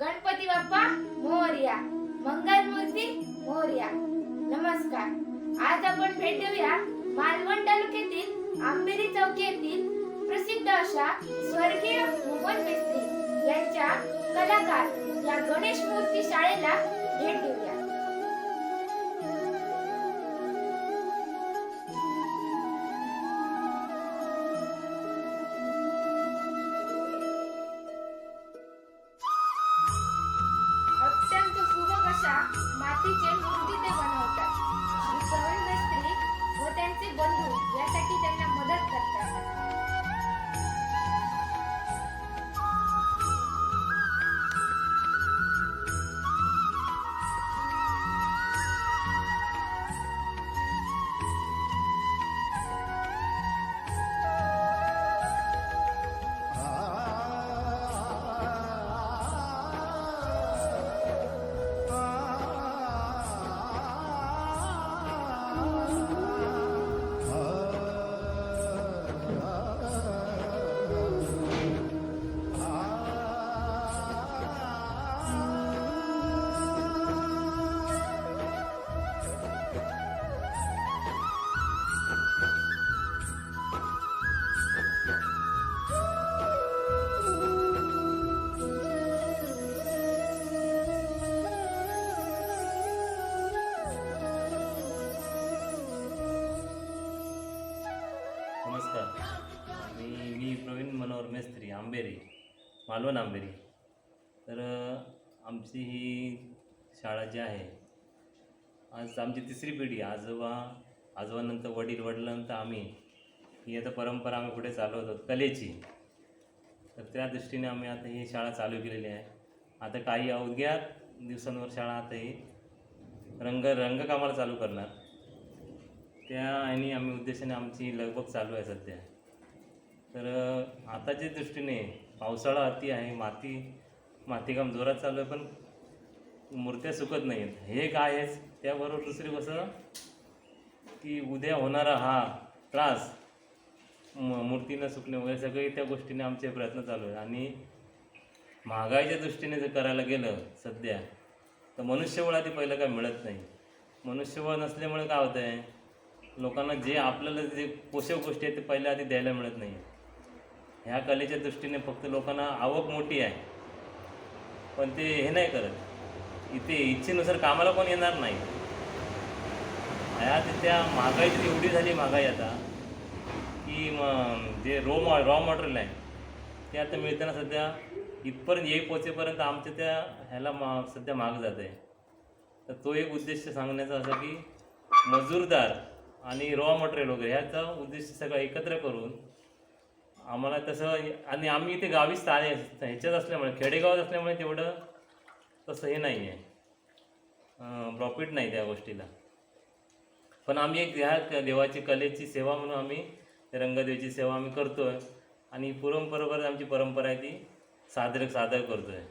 गणपती बाप्पा मोरया. मंगलमूर्ती मोरया. नमस्कार. आज आपण भेट देऊया मालवण तालुक्यातील आंबेरी चौक येथील प्रसिद्ध अशा स्वर्गीय मोहन मिस्त्री यांच्या कलाकार या गणेश मूर्ती शाळेला भेट देऊया. सुबक अशा मातीचे मूर्ती मी प्रवीण मनोहर मेस्त्री आंबेरी मालवण आंबेरी. तर आमची ही शाळा जी आहे आज आमची तिसरी पिढी आजोबा आजोबानंतर वडील वडिलांनंतर आम्ही ही आता परंपरा आम्ही पुढे चालवत आहोत कलेची. तर त्या दृष्टीने आम्ही आता ही शाळा चालू केलेली आहे. आता काही अवघ्या दिवसांवर शाळा आता ही रंग रंगकामाला चालू करणार. त्या आणि आम्ही उद्देशाने आमची लगबग चालू आहे सध्या. तर आताच्या दृष्टीने पावसाळा अति आहे माती मातीकाम जोरात चालू आहे पण मूर्त्या सुकत नाही आहेत हे काय आहेच. त्याबरोबर दुसरी कसं की उद्या होणारा हा त्रास म मूर्तीनं सुकणे वगैरे सगळे त्या गोष्टीने आमचे प्रयत्न चालू आहेत. आणि महागाईच्या दृष्टीने जर करायला गेलं सध्या तर मनुष्यबळ आधी पहिलं काय मिळत नाही. मनुष्यबळ नसल्यामुळे काय होतं आहे लोकांना जे आपल्याला जे पोषक गोष्टी आहेत ते पहिल्या आधी द्यायला मिळत नाही. ह्या कलेच्या दृष्टीने फक्त लोकांना आवक मोठी आहे. पण ते हे नाही करत. इथे इच्छेनुसार कामाला पण येणार नाही. ह्या त्या महागाई एवढी झाली महागाई आता की मग जे रो मॉ रॉ मटेरियल आहे ते आता मिळताना सध्या इथपर्यंत येई पोचेपर्यंत आमच्या त्या ह्याला मा सध्या महाग जात आहे. तर तो एक उद्देश सांगण्याचा असा की मजूरदार आणि रॉ मटेरियल वगैरे ह्याचा उद्देश सगळं एकत्र करून आम्हाला तसं आणि आम्ही इथे गावीच स्थाने ह्याच्यात असल्यामुळे खेडेगावात असल्यामुळे तेवढं तसं हे नाही आहे प्रॉफिट नाही त्या गोष्टीला. पण आम्ही एक ह्या देवाची कलेची सेवा म्हणून आम्ही रंगदेवीची सेवा आम्ही करतो आहे आणि परंपरा आमची परंपरा आहे ती सादर सादर करतो आहे